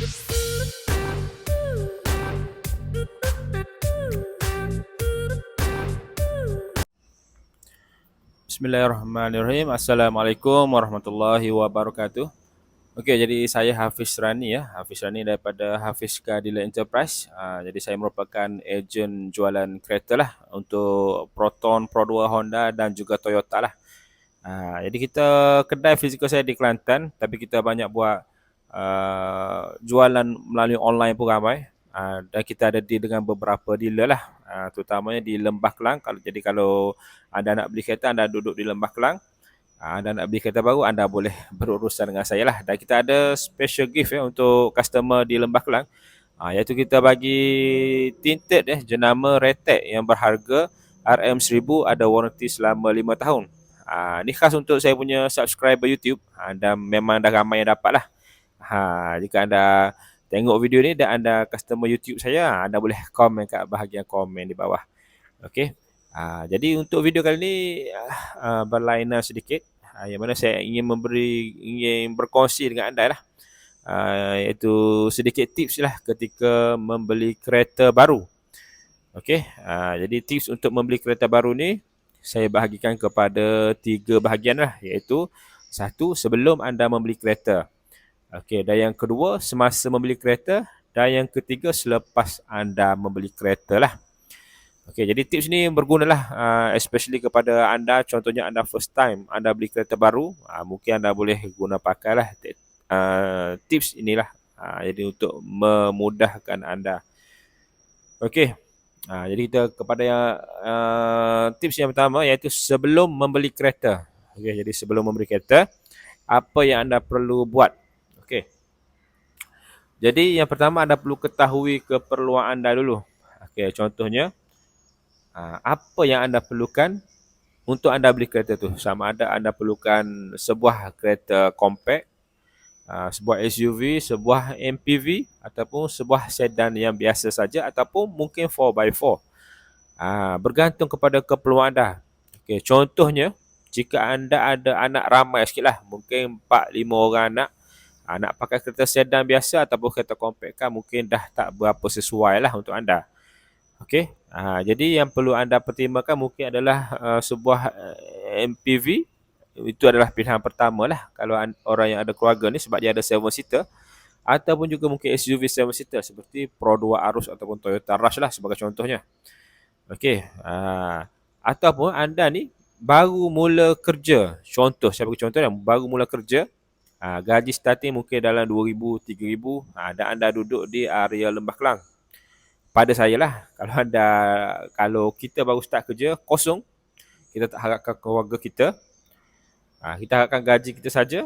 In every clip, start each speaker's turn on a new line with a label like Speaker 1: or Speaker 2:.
Speaker 1: Bismillahirrahmanirrahim. Assalamualaikum warahmatullahi wabarakatuh. Okey, jadi saya Hafiz Rani ya. Hafiz Rani daripada Hafiz Dealer Enterprise. Uh, jadi saya merupakan ejen jualan kereta lah untuk Proton, Pro 2 Honda dan juga Toyota lah. Uh, jadi kita kedai fizikal saya di Kelantan tapi kita banyak buat uh, jualan melalui online pun ramai. Uh, dan kita ada di dengan beberapa dealer lah. Uh, terutamanya di Lembah Kelang. Kalau jadi kalau anda nak beli kereta anda duduk di Lembah Kelang. Uh, anda nak beli kereta baru anda boleh berurusan dengan saya lah. Dan kita ada special gift ya untuk customer di Lembah Kelang. Uh, iaitu kita bagi tinted eh jenama Retek yang berharga RM1000 ada warranty selama 5 tahun. Uh, ni khas untuk saya punya subscriber YouTube. Uh, dan memang dah ramai yang dapat lah uh, jika anda tengok video ni dan anda customer YouTube saya, anda boleh komen kat bahagian komen di bawah. Okey. Uh, jadi untuk video kali ni uh, berlainan sedikit uh, yang mana saya ingin memberi ingin berkongsi dengan anda lah. Uh, iaitu sedikit tips lah ketika membeli kereta baru. Okey. Uh, jadi tips untuk membeli kereta baru ni saya bahagikan kepada tiga bahagian lah iaitu satu sebelum anda membeli kereta. Okey, dan yang kedua semasa membeli kereta dan yang ketiga selepas anda membeli kereta lah. Okey, jadi tips ni bergunalah uh, especially kepada anda contohnya anda first time anda beli kereta baru, uh, mungkin anda boleh guna pakailah uh, tips inilah. Uh, jadi untuk memudahkan anda. Okey. Uh, jadi kita kepada yang uh, tips yang pertama iaitu sebelum membeli kereta. Okey, jadi sebelum membeli kereta apa yang anda perlu buat. Jadi yang pertama anda perlu ketahui keperluan anda dulu. Okey, contohnya apa yang anda perlukan untuk anda beli kereta tu? Sama ada anda perlukan sebuah kereta compact, sebuah SUV, sebuah MPV ataupun sebuah sedan yang biasa saja ataupun mungkin 4x4. bergantung kepada keperluan anda. Okey, contohnya jika anda ada anak ramai sikit lah, mungkin 4-5 orang anak, Ha, nak pakai kereta sedan biasa ataupun kereta compact kan mungkin dah tak berapa sesuai lah untuk anda. Okey. Ha, jadi yang perlu anda pertimbangkan mungkin adalah uh, sebuah uh, MPV. Itu adalah pilihan pertama lah kalau orang yang ada keluarga ni sebab dia ada 7 seater. Ataupun juga mungkin SUV 7 seater seperti Pro 2 Arus ataupun Toyota Rush lah sebagai contohnya. Okey. Ha, ataupun anda ni baru mula kerja. Contoh, saya bagi contoh yang baru mula kerja. Ha, gaji starting mungkin dalam 2,000, 3,000 ha, dan anda duduk di area Lembah Kelang. Pada saya lah, kalau anda, kalau kita baru start kerja, kosong, kita tak harapkan keluarga kita, ha, kita harapkan gaji kita saja,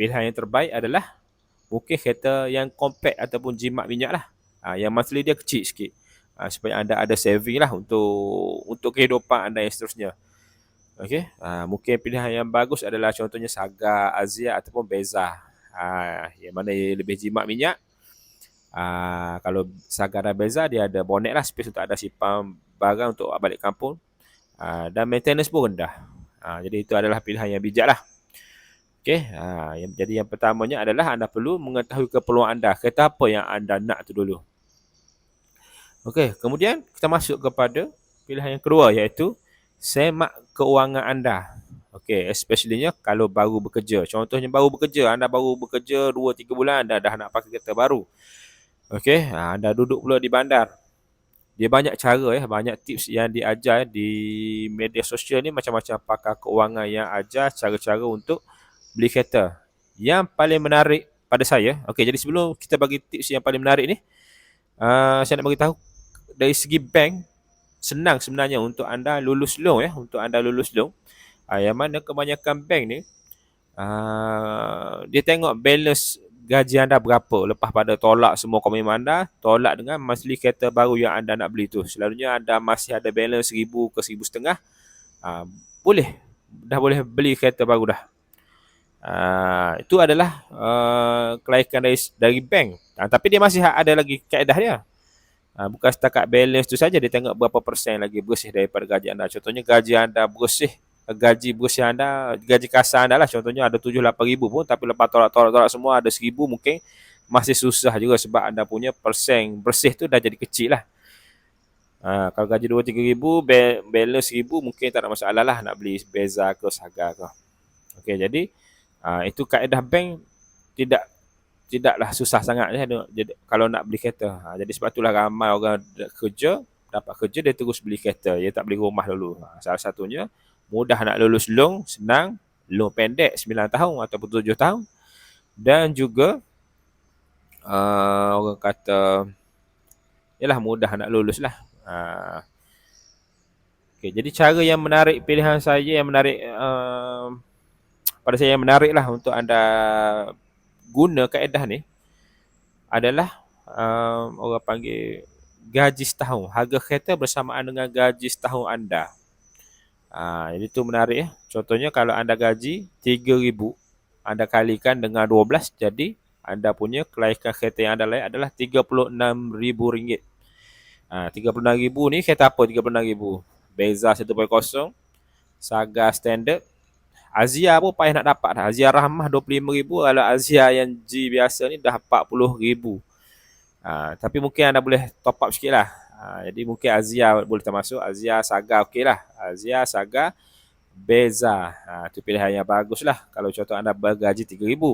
Speaker 1: pilihan yang terbaik adalah mungkin kereta yang compact ataupun jimat minyak lah. Ha, yang monthly dia kecil sikit. Ha, supaya anda ada saving lah untuk untuk kehidupan anda yang seterusnya. Okey, uh, mungkin pilihan yang bagus adalah contohnya Saga, Azia ataupun Beza. Uh, yang mana lebih jimat minyak. Uh, kalau Saga dan Beza dia ada bonnet lah space untuk ada simpan barang untuk balik kampung. Uh, dan maintenance pun rendah. Uh, jadi itu adalah pilihan yang bijak lah. Okey, uh, yang, jadi yang pertamanya adalah anda perlu mengetahui keperluan anda. Kereta apa yang anda nak tu dulu. Okey, kemudian kita masuk kepada pilihan yang kedua iaitu semak keuangan anda. Okey, especiallynya kalau baru bekerja. Contohnya baru bekerja, anda baru bekerja 2 3 bulan anda dah nak pakai kereta baru. Okey, ha, anda duduk pula di bandar. Dia banyak cara ya, banyak tips yang diajar di media sosial ni macam-macam pakar keuangan yang ajar cara-cara untuk beli kereta. Yang paling menarik pada saya, okey jadi sebelum kita bagi tips yang paling menarik ni, uh, saya nak bagi tahu dari segi bank senang sebenarnya untuk anda lulus loan ya untuk anda lulus loan. Uh, yang mana kebanyakan bank ni uh, dia tengok balance gaji anda berapa lepas pada tolak semua komitmen anda tolak dengan monthly kereta baru yang anda nak beli tu. Selalunya anda masih ada balance seribu ke seribu setengah uh, boleh dah boleh beli kereta baru dah. Uh, itu adalah uh, kelaikan dari, dari bank. Uh, tapi dia masih ada lagi kaedah dia Ha, bukan setakat balance tu saja dia tengok berapa persen lagi bersih daripada gaji anda. Contohnya gaji anda bersih, gaji bersih anda, gaji kasar anda lah contohnya ada 7 8 ribu pun tapi lepas tolak-tolak-tolak semua ada 1000 mungkin masih susah juga sebab anda punya persen bersih tu dah jadi kecil lah. Ha, kalau gaji 2-3 ribu, balance ribu mungkin tak ada masalah lah nak beli beza ke saga ke. Okey, jadi ha, itu kaedah bank tidak tidaklah susah sangat ya. Jadi, kalau nak beli kereta. Ha, jadi sebab itulah ramai orang kerja, dapat kerja dia terus beli kereta. Dia tak beli rumah dulu. Ha, salah satunya mudah nak lulus loan, senang, loan pendek 9 tahun ataupun 7 tahun. Dan juga uh, orang kata ialah mudah nak lulus lah. Ha. Okay, jadi cara yang menarik pilihan saya yang menarik uh, pada saya yang menarik lah untuk anda guna kaedah ni adalah uh, orang panggil gaji setahun. Harga kereta bersamaan dengan gaji setahun anda. Ha, jadi tu menarik ya. Contohnya kalau anda gaji RM3,000, anda kalikan dengan 12, jadi anda punya kelaikan kereta yang anda layak adalah RM36,000. Ha, RM36,000 ni kereta apa RM36,000? Beza 1.0, Saga Standard. Azia pun payah nak dapat dah. Azia Rahmah RM25,000. Kalau Azia yang G biasa ni dah RM40,000. Ha, tapi mungkin anda boleh top up sikit lah. Ha, jadi mungkin Azia boleh termasuk. Azia Saga okey lah. Azia Saga Beza. Ha, tu pilihan yang bagus lah. Kalau contoh anda bergaji RM3,000.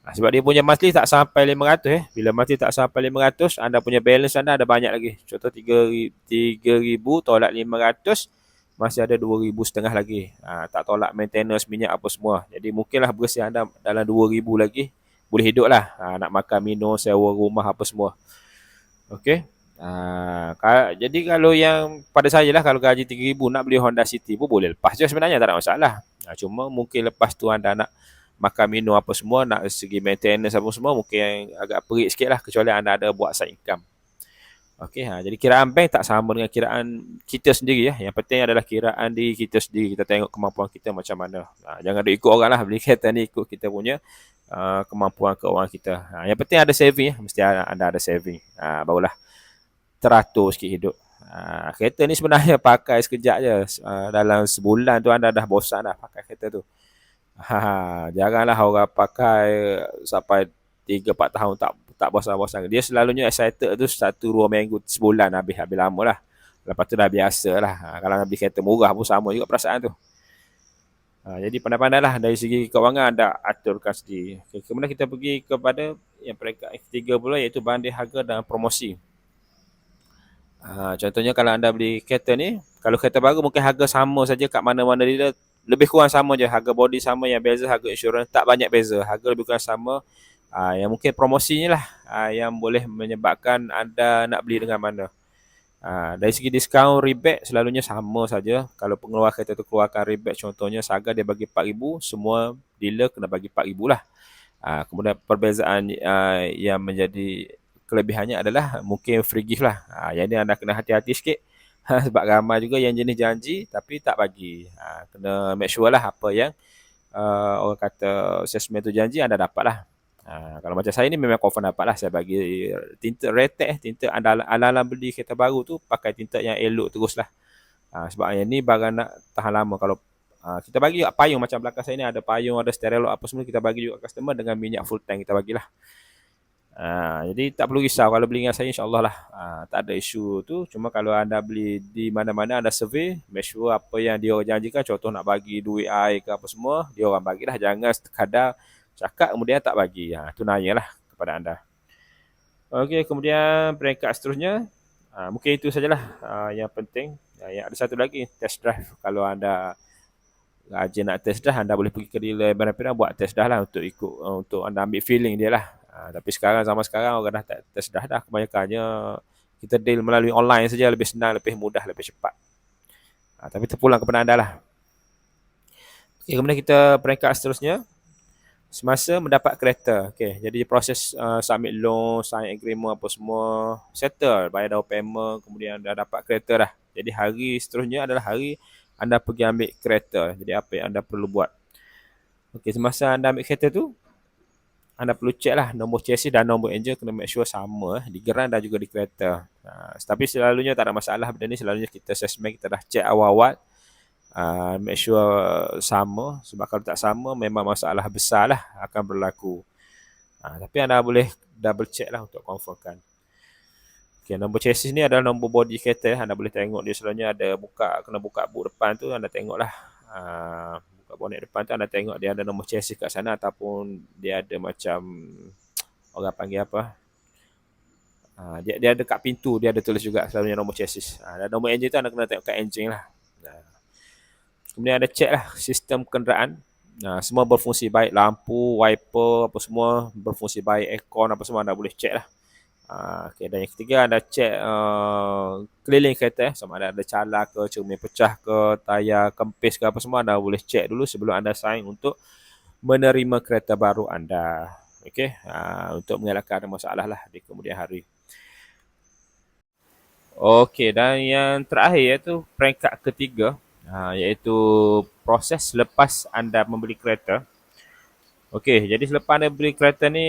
Speaker 1: Ha, sebab dia punya monthly tak sampai 500 eh. Bila monthly tak sampai 500, anda punya balance anda ada banyak lagi. Contoh 3000 tolak 500 masih ada 2000 setengah lagi. Ha, tak tolak maintenance minyak apa semua. Jadi mungkinlah bersih anda dalam 2000 lagi boleh hidup lah. Ha, nak makan, minum, sewa rumah apa semua. Okey. Ha, jadi kalau yang pada saya lah kalau gaji 3000 nak beli Honda City pun boleh lepas je sebenarnya tak ada masalah. Ha, cuma mungkin lepas tu anda nak makan minum apa semua nak segi maintenance apa semua mungkin agak perik sikit lah kecuali anda ada buat side income Okey, ha, jadi kiraan bank tak sama dengan kiraan kita sendiri ya. Yang penting adalah kiraan di kita sendiri. Kita tengok kemampuan kita macam mana. Ha, jangan ada ikut orang lah. Beli kereta ni ikut kita punya uh, kemampuan keuangan kita. Ha, yang penting ada saving ya. Mesti anda ada saving. Ha, barulah teratur sikit hidup. Ha, kereta ni sebenarnya pakai sekejap je. Uh, dalam sebulan tu anda dah bosan dah pakai kereta tu. Ha, janganlah orang pakai sampai 3 4 tahun tak tak bosan-bosan. Dia selalunya excited tu satu dua minggu sebulan habis habis lama lah. Lepas tu dah biasa lah. Ha, kalau nak beli kereta murah pun sama juga perasaan tu. Ha, jadi pandai-pandailah dari segi kewangan anda aturkan sendiri. Okay, kemudian kita pergi kepada yang peringkat ketiga pula iaitu banding harga dan promosi. Ha, contohnya kalau anda beli kereta ni, kalau kereta baru mungkin harga sama saja kat mana-mana dia lebih kurang sama je harga body sama yang beza harga insurans tak banyak beza harga lebih kurang sama uh, yang mungkin promosinya lah. Uh, yang boleh menyebabkan anda nak beli dengan mana. Uh, dari segi diskaun rebate selalunya sama saja. Kalau pengeluar kereta tu keluarkan rebate contohnya Saga dia bagi 4000 semua dealer kena bagi 4000 lah. Uh, kemudian perbezaan uh, yang menjadi kelebihannya adalah mungkin free gift lah. Uh, yang ni anda kena hati-hati sikit. Sebab ramai juga yang jenis janji tapi tak bagi. Ha, kena make sure lah apa yang uh, orang kata salesman tu janji anda dapat lah. Ha, kalau macam saya ni memang confirm dapat lah. Saya bagi tinta retek, tinta anda ala-ala beli kereta baru tu pakai tinta yang elok terus lah. Ha, sebab yang ni barang nak tahan lama. Kalau ha, kita bagi juga payung macam belakang saya ni ada payung, ada stereo apa semua kita bagi juga customer dengan minyak full tank kita bagilah. Ha, jadi tak perlu risau kalau beli dengan saya insyaAllah lah ha, tak ada isu tu cuma kalau anda beli di mana-mana anda survey make sure apa yang dia orang janjikan contoh nak bagi duit air ke apa semua dia orang bagilah jangan sekadar cakap kemudian tak bagi. Ha, tu nanya lah kepada anda. Ok kemudian peringkat seterusnya. Ha, mungkin itu sajalah ha, yang penting. Ha, yang ada satu lagi test drive. Kalau anda rajin nak test drive anda boleh pergi ke dealer barang-barang buat test drive lah untuk ikut untuk anda ambil feeling dia lah. Ha, tapi sekarang zaman sekarang orang dah tak tersedah dah. Kebanyakannya kita deal melalui online saja lebih senang, lebih mudah, lebih cepat. Ha, tapi terpulang kepada anda lah. Okay, kemudian kita peringkat seterusnya. Semasa mendapat kereta. Okay, jadi proses uh, submit loan, sign agreement apa semua. Settle, bayar down payment. Kemudian dah dapat kereta dah. Jadi hari seterusnya adalah hari anda pergi ambil kereta. Jadi apa yang anda perlu buat. Okay, semasa anda ambil kereta tu, anda perlu check lah nombor chassis dan nombor engine kena make sure sama eh, di geran dan juga di kereta. Uh, tapi selalunya tak ada masalah benda ni selalunya kita assessment kita dah check awal-awal uh, make sure sama sebab kalau tak sama memang masalah besar lah akan berlaku. Uh, tapi anda boleh double check lah untuk confirmkan. Okay, nombor chassis ni adalah nombor body kereta. Anda boleh tengok dia selalunya ada buka, kena buka boot depan tu anda tengok lah. Uh, buka bonnet depan tu anda tengok dia ada nombor chassis kat sana ataupun dia ada macam orang panggil apa dia, dia ada kat pintu, dia ada tulis juga selalunya nombor chassis. Ha, dan nombor engine tu anda kena tengok kat engine lah. Kemudian ada check lah sistem kenderaan. Ha, semua berfungsi baik, lampu, wiper, apa semua berfungsi baik, aircon apa semua anda boleh check lah. Ha, okay. Dan yang ketiga anda check uh, keliling kereta eh. Sama ada ada cala ke, cermin pecah ke, tayar kempis ke apa semua anda boleh check dulu sebelum anda sign untuk menerima kereta baru anda. Okay. Ha, untuk mengelakkan masalah lah di kemudian hari. Okey, dan yang terakhir iaitu peringkat ketiga ha, iaitu proses lepas anda membeli kereta. Okey, jadi selepas anda beli kereta ni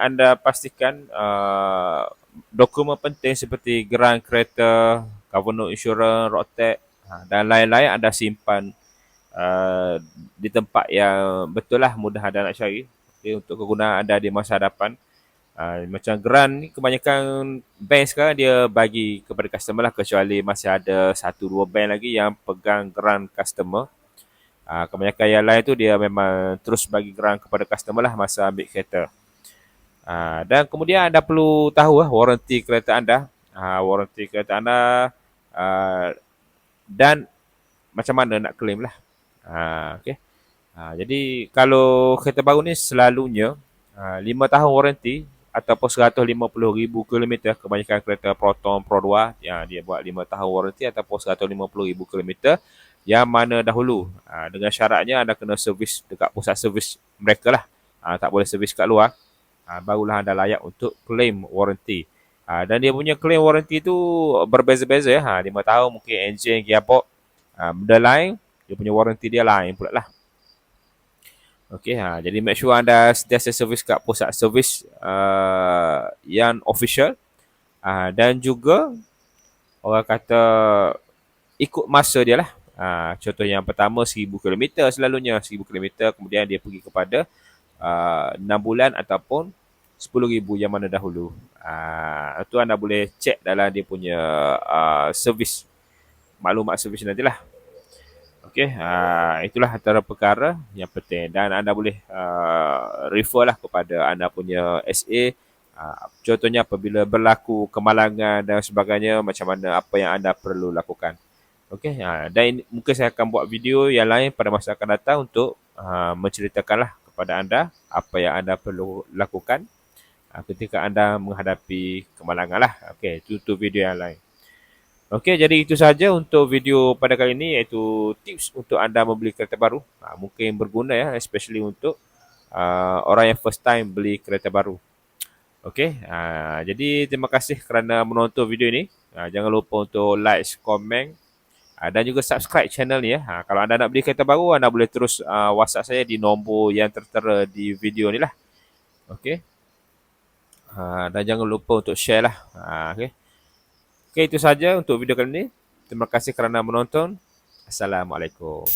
Speaker 1: anda pastikan uh, dokumen penting seperti geran kereta, cover note insurance, road tax ha, dan lain-lain anda simpan uh, di tempat yang betul lah mudah anda nak cari okay, untuk kegunaan anda di masa hadapan. Uh, macam grant ni kebanyakan bank sekarang dia bagi kepada customer lah kecuali masih ada satu dua bank lagi yang pegang grant customer. Uh, kebanyakan yang lain tu dia memang terus bagi grant kepada customer lah masa ambil kereta. Uh, dan kemudian anda perlu tahu lah warranty kereta anda. Uh, warranty kereta anda uh, dan macam mana nak claim lah. Uh, okay. Uh, jadi kalau kereta baru ni selalunya uh, 5 tahun warranty ataupun 150,000 km kebanyakan kereta Proton Pro 2 yang dia buat 5 tahun warranty ataupun 150,000 km yang mana dahulu. Ha, dengan syaratnya anda kena servis dekat pusat servis mereka lah. Ha, tak boleh servis kat luar. Ha, barulah anda layak untuk claim warranty. Ha, dan dia punya claim warranty tu berbeza-beza ya ha, 5 tahun mungkin engine gearbox ha, benda lain dia punya warranty dia lain pula lah Okey, ha, jadi make sure anda sentiasa servis kat pusat servis uh, yang official uh, dan juga orang kata ikut masa dia lah. Uh, contoh yang pertama 1000 km selalunya 1000 km kemudian dia pergi kepada uh, 6 bulan ataupun 10,000 yang mana dahulu. Uh, itu anda boleh check dalam dia punya uh, servis maklumat servis nantilah. Okey, uh, itulah antara perkara yang penting dan anda boleh uh, refer lah kepada anda punya SA. Uh, contohnya apabila berlaku kemalangan dan sebagainya, macam mana apa yang anda perlu lakukan. Okey, uh, dan ini, mungkin saya akan buat video yang lain pada masa akan datang untuk uh, menceritakanlah kepada anda apa yang anda perlu lakukan uh, ketika anda menghadapi kemalangan lah. Okey, itu, itu video yang lain. Okey, jadi itu saja untuk video pada kali ini iaitu tips untuk anda membeli kereta baru. Ha, mungkin berguna ya, especially untuk uh, orang yang first time beli kereta baru. Okey, uh, jadi terima kasih kerana menonton video ini. Uh, jangan lupa untuk like, komen uh, dan juga subscribe channel ni ya. Uh, kalau anda nak beli kereta baru, anda boleh terus uh, WhatsApp saya di nombor yang tertera di video ni lah. Okey. Uh, dan jangan lupa untuk share lah. Uh, Okey. Okey, itu saja untuk video kali ini. Terima kasih kerana menonton. Assalamualaikum.